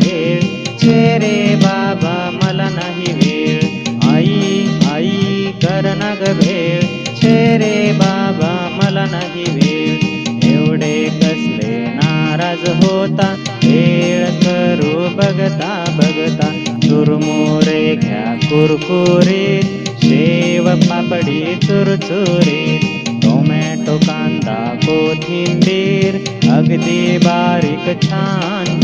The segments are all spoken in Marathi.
भेळ. चेरे बाबा मला नाही वेळ आई आई कर नग ग भेळ. चेरे बाबा मला नाही वेळ एवढे कसले नाराज होता. वेळ करू बघता बघता. चुरमुरे घ्या कुरकुरे. शेव पापडी चुरचुरे. टोमॅटो कांदा कोथिंबीर. अगदी बारीक छान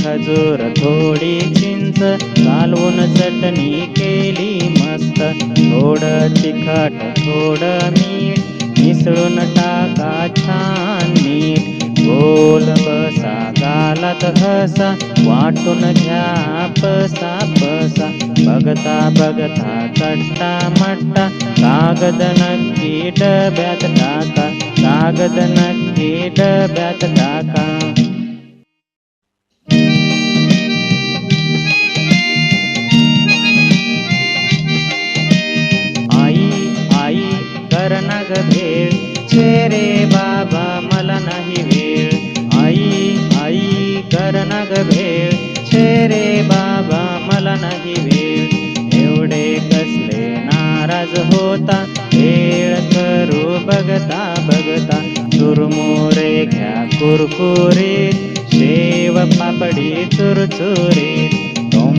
खजूर थोडी चिंच घालून चटणी केली मस्त. थोडं तिखट थोडं मीठ मिसळून टाका छान मीठ. गोल बसा गालात हसा वाटून घ्या पसा पसा. बघता बघता चट्टा मट्टा. कागद नक्की डब्यात टाका कागद नक्की डब्यात टाका. भेळ. छे रे बाबा मला नाही वेळ. आई आई कर ना ग भेळ. छे रे बाबा मला नाही वेळ. एवढे कसले नाराज होता. वेळ करू बघता बघता. चुरमुरे घ्या कुरकुरीत. शेव पापडी चुरचुरीत.